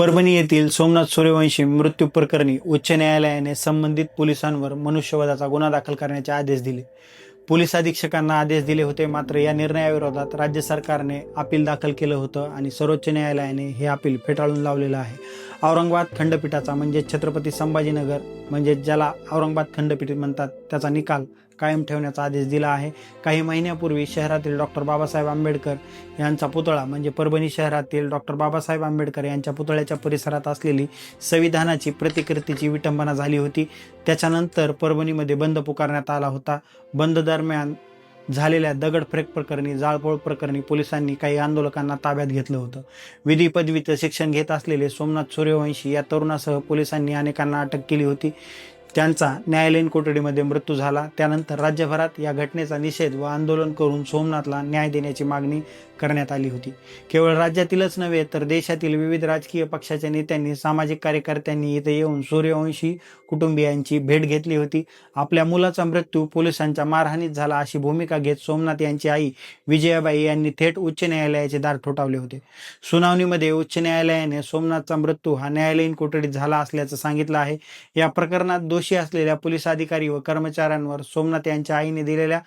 परभणी येथील सोमनाथ सूर्यवंशी मृत्यू प्रकरणी उच्च न्यायालयाने संबंधित पोलिसांवर मनुष्यवधाचा गुन्हा दाखल करण्याचे आदेश दिले. पोलीस अधीक्षकांना आदेश दिले होते मात्र या निर्णयाविरोधात राज्य सरकारने अपील दाखल केलं होतं आणि सर्वोच्च न्यायालयाने हे अपील फेटाळून लावलेलं आहे. औरंगाबाद खंडपीठाचा म्हणजे छत्रपती संभाजीनगर म्हणजे ज्याला औरंगाबाद खंडपीठ म्हणतात त्याचा निकाल कायम ठेवण्याचा आदेश दिला आहे. काही महिन्यापूर्वी शहरातील डॉक्टर बाबासाहेब आंबेडकर यांचा पुतळा म्हणजे परभणी शहरातील डॉक्टर बाबासाहेब आंबेडकर यांच्या पुतळ्याच्या परिसरात असलेली संविधानाची प्रतिकृतीची विटंबना झाली होती. त्याच्यानंतर परभणीमध्ये बंद पुकारण्यात आला होता. बंद दरम्यान झालेल्या दगडफेक प्रकरणी जाळपोळ प्रकरणी पोलिसांनी काही आंदोलकांना ताब्यात घेतलं होतं. विधी पदवीचं शिक्षण घेत असलेले सोमनाथ सूर्यवंशी या तरुणासह पोलिसांनी अनेकांना अटक केली होती. त्यांचा न्यायालयीन कोठडीमध्ये मृत्यू झाला. त्यानंतर राज्यभरात या घटनेचा निषेध व आंदोलन करून सोमनाथला न्याय देण्याची मागणी करण्यात आली होती. केवळ राज्यातीलच नव्हे तर देशातील विविध राजकीय पक्षाच्या नेत्यांनी सामाजिक कार्यकर्त्यांनी इथे येऊन सूर्यवंशी कुटुंबियांची भेट घेतली होती. आपल्या मुलाचा मृत्यू पोलिसांच्या मारहाणीत झाला अशी भूमिका घेत सोमनाथ यांची आई विजयाबाई यांनी थेट उच्च न्यायालयाचे दार ठोठावले होते. सुनावणीमध्ये उच्च न्यायालयाने सोमनाथचा मृत्यू हा न्यायालयीन कोठडीत झाला असल्याचं सांगितलं आहे. या प्रकरणात दोष असलेल्या पोलीस अधिकारी व कर्मचाऱ्यांवर सोमनाथ यांच्या आईने दिलेल्या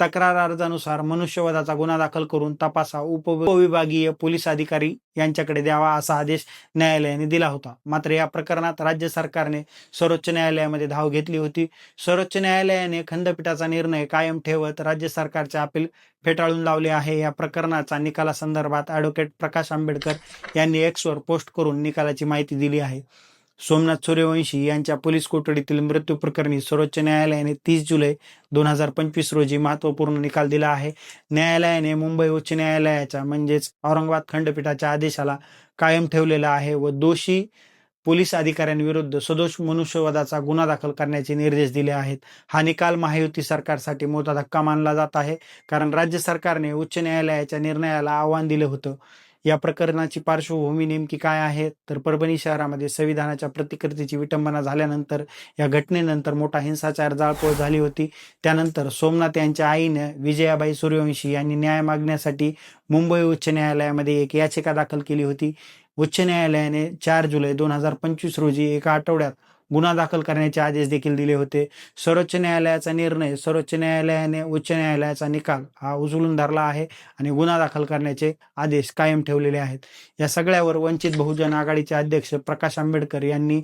तक्रार अर्जानुसार मनुष्यवधाचा गुन्हा दाखल करून तपासा उपविभागीय पोलीस अधिकारी यांच्याकडे द्यावा असा आदेश न्यायालयाने दिला होता. मात्र या प्रकरणात राज्य सरकारने सर्वोच्च न्यायालयामध्ये धाव घेतली होती. सर्वोच्च न्यायालयाने खंडपीठाचा निर्णय कायम ठेवत राज्य सरकारचे अपील फेटाळून लावले आहे. या प्रकरणाचा निकालासंदर्भात ॲडव्होकेट प्रकाश आंबेडकर यांनी एक्सवर पोस्ट करून निकालाची माहिती दिली आहे. सोमनाथ सूर्यवंशी यांच्या पोलीस कोठडीतील मृत्यू प्रकरणी सर्वोच्च न्यायालयाने तीस जुलै दोन हजार पंचवीस रोजी महत्त्वपूर्ण निकाल दिला आहे. न्यायालयाने मुंबई उच्च न्यायालयाच्या म्हणजेच औरंगाबाद खंडपीठाच्या आदेशाला कायम ठेवलेला आहे व दोषी पोलीस अधिकाऱ्यांविरुद्ध सदोष मनुष्यवधाचा गुन्हा दाखल करण्याचे निर्देश दिले आहेत. हा निकाल महायुती सरकारसाठी मोठा धक्का मानला जात आहे कारण राज्य सरकारने उच्च न्यायालयाच्या निर्णयाला आव्हान दिलं होतं. या प्रकरणाची पार्श्वभूमी नेमकी काय आहे? तर परभणी शहरामध्ये संविधानाच्या प्रतिकृतीची विटंबना झाल्यानंतर या घटनेनंतर मोठा हिंसाचार जाळपोळ झाली होती. त्यानंतर सोमनाथ यांच्या आईनं विजयाबाई सूर्यवंशी यांनी न्याय मागण्यासाठी मुंबई उच्च न्यायालयामध्ये एक याचिका दाखल केली होती. उच्च न्यायालयाने चार जुलै दोन हजार पंचवीस रोजी एका आठवड्यात गुन्हा दाखल करण्याचे आदेश देखील दिले होते. सर्वोच्च न्यायालयाचा निर्णय सर्वोच्च न्यायालयाने उच्च न्यायालयाचा निकाल हा उचलून धरला आहे आणि गुन्हा दाखल करण्याचे आदेश कायम ठेवलेले आहेत. या सगळ्यावर वंचित बहुजन आघाडीचे अध्यक्ष प्रकाश आंबेडकर यांनी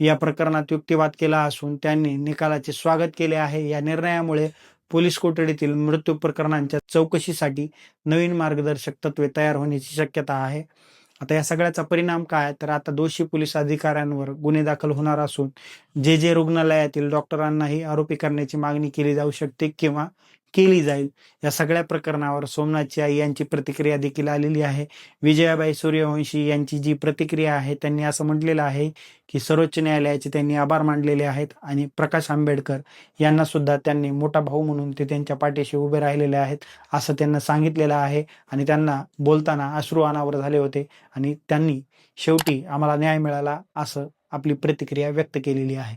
या प्रकरणात युक्तिवाद केला असून त्यांनी निकालाचे स्वागत केले आहे. या निर्णयामुळे पोलीस कोठडीतील मृत्यू प्रकरणांच्या चौकशीसाठी नवीन मार्गदर्शक तत्वे तयार होण्याची शक्यता आहे. आता या सगळ्याचा परिणाम काय तर आता दोषी पोलीस अधिकाऱ्यांवर गुन्हे दाखल होणार असून जे जे रुग्णालयातील डॉक्टरांनाही आरोपी करण्याची मागणी केली जाऊ शकते किंवा केली जाईल. या सगळ्या प्रकरणावर सोमनाथची आई यांची प्रतिक्रिया देखील आलेली आहे. विजयाबाई सूर्यवंशी यांची जी प्रतिक्रिया आहे त्यांनी असं म्हटलेलं आहे की सर्वोच्च न्यायालयाचे त्यांनी आभार मानलेले आहेत आणि प्रकाश आंबेडकर यांना सुद्धा त्यांनी मोठा भाऊ म्हणून ते त्यांच्या पाठीशी उभे राहिलेले आहेत असं त्यांना सांगितलेलं आहे आणि त्यांना बोलताना अश्रू अनावर झाले होते आणि त्यांनी शेवटी आम्हाला न्याय मिळाला असं आपली प्रतिक्रिया व्यक्त केलेली आहे.